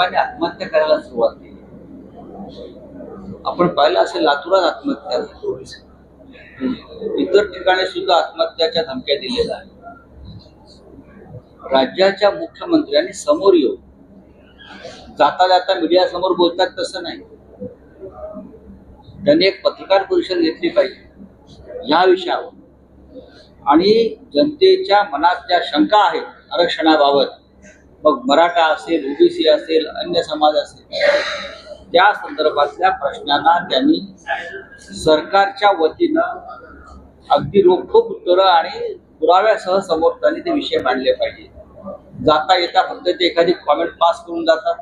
लोकांनी आत्महत्या करायला सुरुवात केली. आपण पाहिलं असेल लातूरात आत्महत्या झाली. इतर ठिकाणी सुद्धा आत्महत्याच्या धमक्या दिलेल्या आहेत राज्याच्या मुख्यमंत्र्यांनी समोर येऊन जाता जाता मीडिया समोर बोलतात तसं नाही. त्यांनी एक पत्रकार परिषद घेतली पाहिजे. या विषयावर. आणि जनतेच्या मनात ज्या शंका आहेत आरक्षणाबाबत मग मराठा असेल ओबीसी असेल अन्य समाज असेल. त्या संदर्भातल्या प्रश्नांना त्यांनी सरकारच्या वतीनं अगदी रोखोक उत्तरं आणि पुराव्यासह समोर त्यांनी ते विषय मांडले पाहिजे. जाता येता फक्त ते एखादी कॉमेंट पास करून जातात.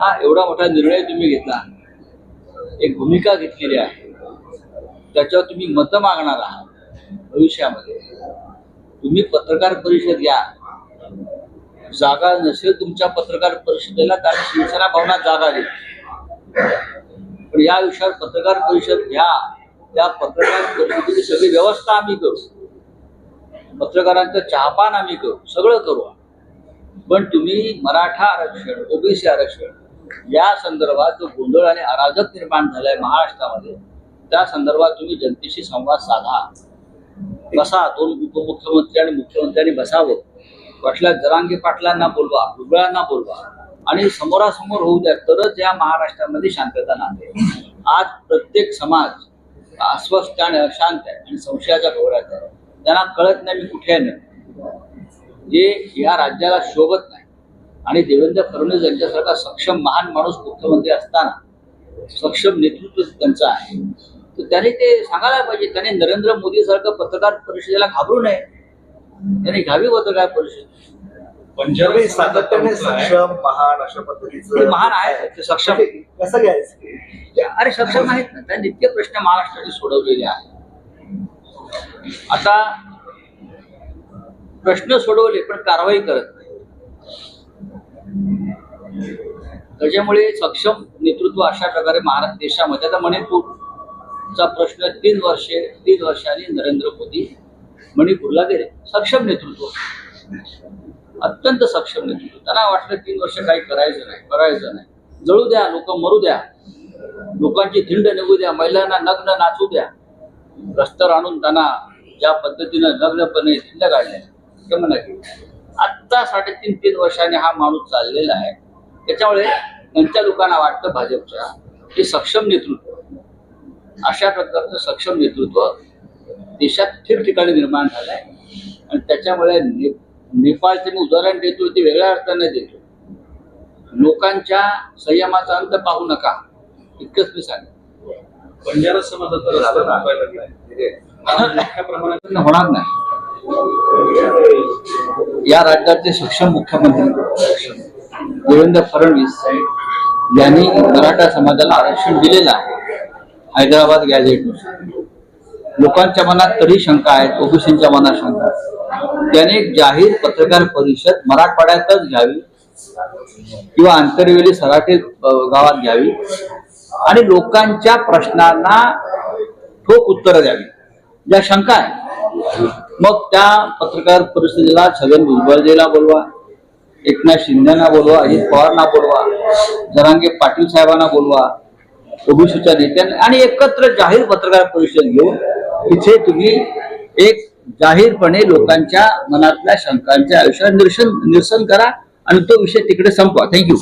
हा एवढा मोठा निर्णय तुम्ही घेतला. एक भूमिका घेतलेली आहे. त्याच्यावर तुम्ही मतं मागणार आहात. भविष्यामध्ये. तुम्ही पत्रकार परिषद घ्या. जागा नसेल तुमच्या पत्रकार परिषदेला कारण शिवसेना भवनात जागा देईल पण या विषयावर पत्रकार परिषद घ्या. त्या पत्रकार परिषदेची सगळी व्यवस्था आम्ही करू. पत्रकारांचं चहापान आम्ही करू. सगळं करू पण तुम्ही मराठा आरक्षण ओबीसी आरक्षण या संदर्भात जो गोंधळ आणि अराजक निर्माण झालाय महाराष्ट्रामध्ये त्या संदर्भात तुम्ही जनतेशी संवाद साधा. बसा. दोन उपमुख्यमंत्री आणि मुख्यमंत्र्यांनी बसावं. वाटल्या जरांगे पाटलांना बोलवा भुजबळांना बोलवा. आणि समोरासमोर होऊ द्या तरच या महाराष्ट्रामध्ये शांतता नांदे आज प्रत्येक समाज अस्वस्थ आणि अशांत आहे आणि संशयाच्या भोवऱ्यात आहे. त्यांना कळत नाही मी कुठे आहे जे या राज्याला शोभत नाही आणि देवेंद्र फडणवीस यांच्यासारखा सक्षम महान माणूस मुख्यमंत्री असताना सक्षम नेतृत्व त्यांचं आहे. तर त्याने ते सांगायला पाहिजे. त्याने नरेंद्र मोदी सारखं पत्रकार परिषदेला घाबरू नये. त्याने घ्यावी पत्रकार परिषद? पंजाबी सातत्याने सक्षम महान अशा ते पद्धतीचं महान आहे ते सक्षम. कसं घ्यायचं अरे सक्षम आहेत ना त्यांनी इतके प्रश्न महाराष्ट्राने सोडवलेले आहेत. आता प्रश्न सोडवले पण कारवाई करत नाही. त्याच्यामुळे सक्षम नेतृत्व अशा प्रकारे महाराष्ट्र देशामध्ये आता मणिपूरचा प्रश्न तीन वर्षे तीन वर्षांनी नरेंद्र मोदी मणिपूरला गेले. सक्षम नेतृत्व. अत्यंत सक्षम नेतृत्व. त्यांना वाटलं तीन वर्ष काही करायचं नाही करायचं नाही. जळू द्या लोक मरू द्या. लोकांची थिंड निघू द्या महिलांना नग्न नाचू द्या. रस्त्यावर आणून त्यांना ज्या पद्धतीनं नग्नपणे थिंड काढल्या ते म्हणा की. आत्ता साडेतीन तीन वर्षांनी हा माणूस चाललेला आहे. त्याच्यामुळे त्यांच्या लोकांना वाटतं भाजपच्या हे सक्षम नेतृत्व. अशा प्रकारचं सक्षम नेतृत्व देशात ठिकठिकाणी निर्माण झालं आहे आणि त्याच्यामुळे ने नेपाळचे मी उदाहरण देतो ते वेगळ्या अर्थाने देतो. लोकांच्या संयमाचा अंत पाहू नका इतकंच मी सांगेन. बंजारा समाजाचा होणार नाही. या राज्याचे सक्षम मुख्यमंत्री देवेंद्र फडणवीस यांनी मराठा समाजाला आरक्षण दिलेलं आहे हैदराबाद गॅझेटनुसार. लोकांच्या मनात तरी शंका आहेत ओबीसींच्या मनात शंका आहेत. त्याने एक जाहीर पत्रकार परिषद मराठवाड्यातच घ्यावी किंवा आंतरवेली सराठी गावात घ्यावी आणि लोकांच्या प्रश्नांना ठोक उत्तरं द्यावी ज्या शंका आहे मग त्या पत्रकार परिषदेला छगन भुजबळजीला बोलवा एकनाथ शिंदेना बोलवा अजित पवारना बोलवा जरांगे पाटील साहेबांना बोलवा ओबीसीच्या नेत्यांना आणि एकत्र जाहीर पत्रकार परिषद घेऊन तिथे तुम्ही एक जाहीरपणे लोकांच्या मनातल्या शंकांच्या आयुष्यात निरसन निरसन करा आणि तो विषय तिकडे संपवा. थँक्यू